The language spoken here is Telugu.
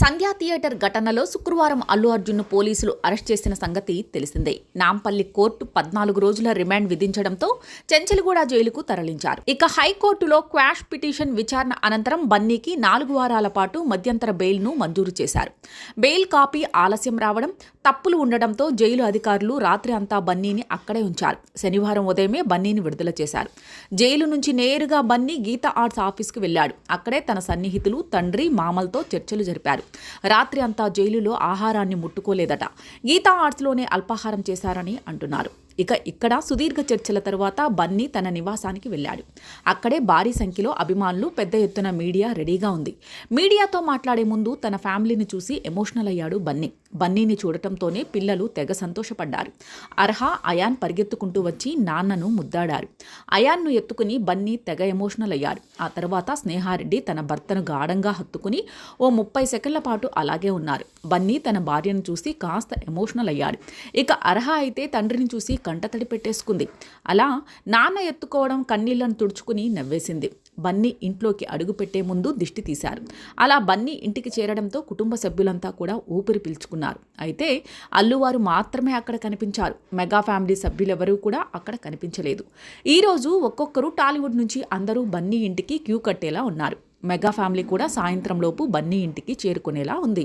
సంధ్యా థియేటర్ ఘటనలో శుక్రవారం అల్లు అర్జున్ను పోలీసులు అరెస్ట్ చేసిన సంగతి తెలిసిందే. నాంపల్లి కోర్టు పద్నాలుగు రోజుల రిమాండ్ విధించడంతో చెంచల్గూడ జైలుకు తరలించారు. ఇక హైకోర్టులో క్వాష్ పిటిషన్ విచారణ అనంతరం బన్నీకి నాలుగు వారాల పాటు మధ్యంతర బెయిల్ను మంజూరు చేశారు. బెయిల్ కాపీ ఆలస్యం రావడం తప్పులు ఉండడంతో జైలు అధికారులు రాత్రి అంతా బన్నీని అక్కడే ఉంచారు. శనివారం ఉదయమే బన్నీని విడుదల చేశారు. జైలు నుంచి నేరుగా బన్నీ గీత ఆర్ట్స్ ఆఫీస్కు వెళ్ళాడు. అక్కడే తన సన్నిహితులు తండ్రి మామలతో చర్చలు జరిపారు. రాత్రి అంతా జైలులో ఆహారాన్ని ముట్టుకోలేదట. గీతా ఆర్ట్స్లోనే అల్పాహారం చేశారని అంటున్నారు. ఇక ఇక్కడ సుదీర్ఘ చర్చల తరువాత బన్నీ తన నివాసానికి వెళ్ళాడు. అక్కడే భారీ సంఖ్యలో అభిమానులు పెద్ద ఎత్తున మీడియా రెడీగా ఉంది. మీడియాతో మాట్లాడే ముందు తన ఫ్యామిలీని చూసి ఎమోషనల్ అయ్యాడు బన్నీ. బన్నీని చూడటంతోనే పిల్లలు తెగ సంతోషపడ్డారు. అర్హ అయాన్ పరిగెత్తుకుంటూ వచ్చి నాన్నను ముద్దాడారు. అయాన్ను ఎత్తుకుని బన్నీ తెగ ఎమోషనల్ అయ్యాడు ఆ తర్వాత స్నేహారెడ్డి తన భర్తను గాఢంగా హత్తుకుని ఓ ముప్పై సెకండ్ల పాటు అలాగే ఉన్నారు. బన్నీ తన భార్యను చూసి కాస్త ఎమోషనల్ అయ్యాడు. ఇక అర్హ అయితే తండ్రిని చూసి కంటతడి పెట్టేసుకుంది. అలా నాన్న ఎత్తుకోవడం కన్నీళ్ళను తుడుచుకుని నవ్వేసింది. బన్నీ ఇంట్లోకి అడుగు పెట్టే ముందు దిష్టి తీశారు. అలా బన్నీ ఇంటికి చేరడంతో కుటుంబ సభ్యులంతా కూడా ఊపిరి పీల్చుకున్నారు. అయితే అల్లువారు మాత్రమే అక్కడ కనిపించారు. మెగా ఫ్యామిలీ సభ్యులెవరూ కూడా అక్కడ కనిపించలేదు. ఈరోజు ఒక్కొక్కరు టాలీవుడ్ నుంచి అందరూ బన్నీ ఇంటికి క్యూ కట్టేలా ఉన్నారు. మెగా ఫ్యామిలీ కూడా సాయంత్రంలోపు బన్నీ ఇంటికి చేరుకునేలా ఉంది.